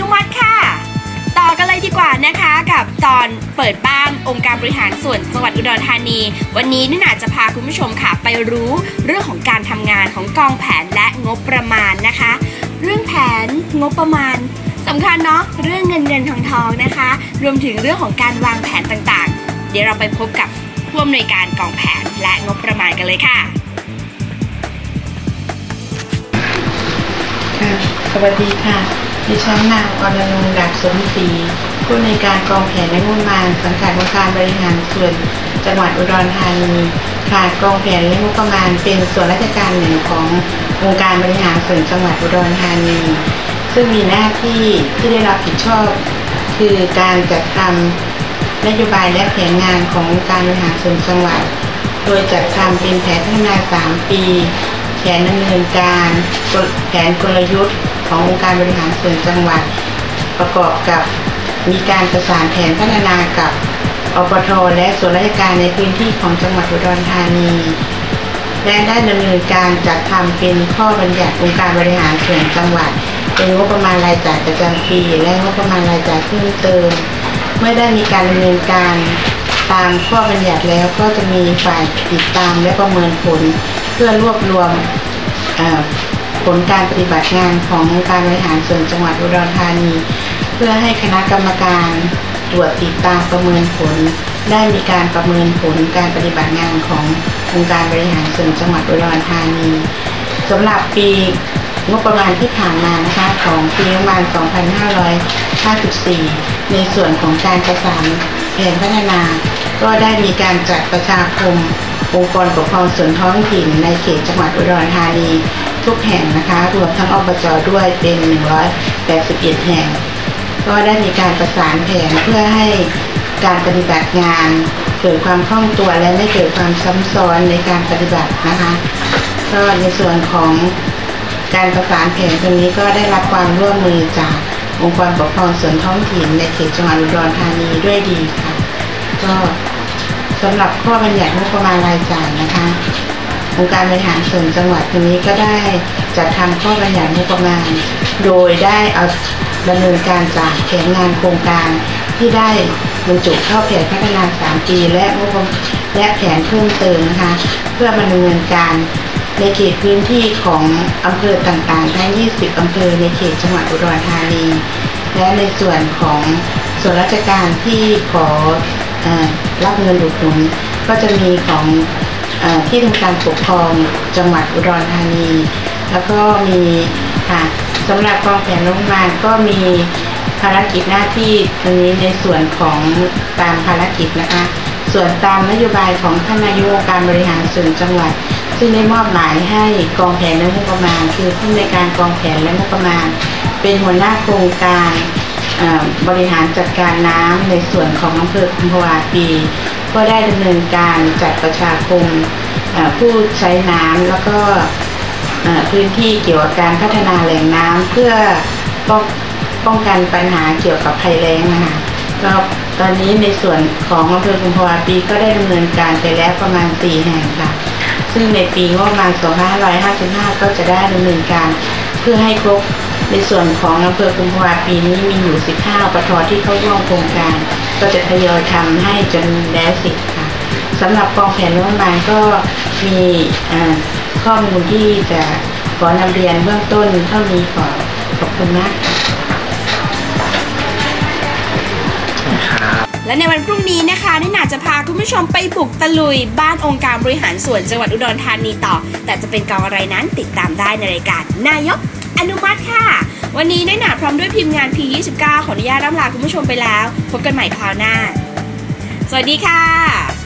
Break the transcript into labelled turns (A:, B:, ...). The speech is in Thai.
A: นุมัติค่ะ ต่อกันเลยดีกว่านะคะกับตอนเปิดบ้านองค์การบริหารส่วนจังหวัดอุดรธานี วันนี้นี่นาจะพาคุณผู้ชมค่ะ ไปรู้เรื่องของการทำงานของกองแผนและงบประมาณนะคะ เรื่องแผนงบประมาณสำคัญเนาะเรื่องเงินเงินทองทองนะคะ รวมถึงเรื่องของการวางแผนต่างๆ เดี๋ยวเราไปพบกับผู้อำนวยการกองแผนและงบประมาณกันเลยค่ะ
B: ค่ะสวัสดีค่ะ ดิฉันนางอรนงดักสมศรีผู้ในการกองแผนและงบประมาณสังกัดองค์การบริหารส่วนจังหวัดอุดรธานีค่ะกองแผนและงบประมาณเป็นส่วนราชการหนึ่งขององค์การบริหารส่วนจังหวัดอุดรธานี ซึ่งมีหน้าที่ที่ได้รับผิดชอบ คือการจัดทำนโยบายและแผนงานขององค์การบริหารส่วนจังหวัด โดยจัดทำเป็นแผนพัฒนา 3 ปี แผนดำเนินการ แผนกลยุทธ์ ขององค์การบริหารส่วนจังหวัด ประกอบกับมีการประสานแผนพัฒนากับอปทและส่วนราชการในพื้นที่ของจังหวัดอุดรธานี และได้ดำเนินการจัดทำเป็นข้อบัญญัติองค์การบริหารส่วนจังหวัด เป็นงบประมาณรายจ่ายประจำปีและงบประมาณรายจ่ายเพิ่มเติม เมื่อได้มีการดำเนินการตามข้อบัญญัติแล้วก็จะมีฝ่ายติดตามและประเมินผล เพื่อรวบรวม ผลการปฏิบัติงานขององค์การบริหารส่วนจังหวัดอุดรธานี เพื่อให้คณะกรรมการตรวจติดตามประเมินผล ได้มีการประเมินผลการปฏิบัติงานขององค์การบริหารส่วนจังหวัดอุดรธานีสำหรับปีงบประมาณที่ผ่านมานะคะของปีงบประมาณ 2554 ในส่วนของการประสานแผนพัฒนา ก็ได้มีการจัดประชาคมองค์กรปกครองส่วนท้องถิ่นในเขตจังหวัดอุดรธานี ทุกแห่งนะคะ รวมทั้งอบจด้วยเป็น 181 แห่ง ก็ได้มีการประสานแผนเพื่อให้การปฏิบัติงานเกิดความคล่องตัวและไม่เกิดความซ้ำซ้อนในการปฏิบัตินะคะก็ในส่วนของการประสานแผนตรงนี้ก็ได้รับความร่วมมือจากองค์กรปกครองส่วนท้องถิ่นในเขตจังหวัดอุดรธานีด้วยดีค่ะ ก็สำหรับข้อบัญญัติงบประมาณรายจ่ายนะคะ องค์การบริหารส่วนจังหวัดตรงนี้ก็ได้จัดทำข้อบัญญัติงบประมาณ โดยได้เอาดำเนินการจากแผนงานโครงการที่ได้บรรจุเข้าแผนพัฒนา 3 ปี และงบและแผนเพิ่มเติมนะคะ เพื่อมาดำเนินการในเขตพื้นที่ของอำเภอต่างๆ ทั้ง 20 อำเภอในเขตจังหวัดอุดรธานี และในส่วนของส่วนราชการที่ขออรับเงินอุดหนุนก็จะมีของ ที่ทำการปกครองจังหวัดอุดรธานี แล้วก็มีค่ะสำหรับกองแผนโรงพยาบาลก็มีภารกิจหน้าที่ตรงนี้ในส่วนของตามภารกิจนะคะ ส่วนตามนโยบายของท่านนายกองการบริหารส่วนจังหวัด ซึ่งได้มอบหมายให้กองแผนและงบประมาณ คือผู้ในการกองแผนและงบประมาณ เป็นหัวหน้าโครงการ บริหารจัดการน้ำในส่วนของอำเภอคุมภาวาปีก็ได้ดำเนินการจัดประชาคมผู้ใช้น้ำแล้วก็พื้นที่เกี่ยวกับการพัฒนาแหล่งน้ำเพื่อป้องป้องกันปัญหาเกี่ยวกับภัยแล้งนะคะก็ตอนนี้ในส่วนของอำเภอคุมภาวาปีก็ได้ดำเนินการไปแล้วประมาณ 4 แห่งค่ะ ซึ่งในปีงบประมาณ 2555 ก็จะได้ดำเนินการเพื่อให้ครบ ในส่วนของอำเภอกุมภาวาปีนี้มีอยู่ 15ปทที่เข้าร่วมโครงการ ก็จะทยอยทำให้จนแล้วเสร็จค่ะสำหรับกองแผนรัฐบาลก็มีเอ่อข้อมูลที่จะขอนำเรียนเบื้องต้นเท่านี้ขอขอบคุณมากค่ะ
A: และในวันพรุ่งนี้นะคะนิน่าจะพาคุณผู้ชมไปบุกตะลุย บ้านองค์การบริหารส่วนจังหวัดอุดรธานีต่อ แต่จะเป็นกองอะไรนั้นติดตามได้ในรายการนายก อนุมัติค่ะ วันนี้นิน่าพร้อมด้วยทีมงาน P29 ขออนุญาตร่ำลาคุณผู้ชมไปแล้ว พบกันใหม่คราวหน้า สวัสดีค่ะ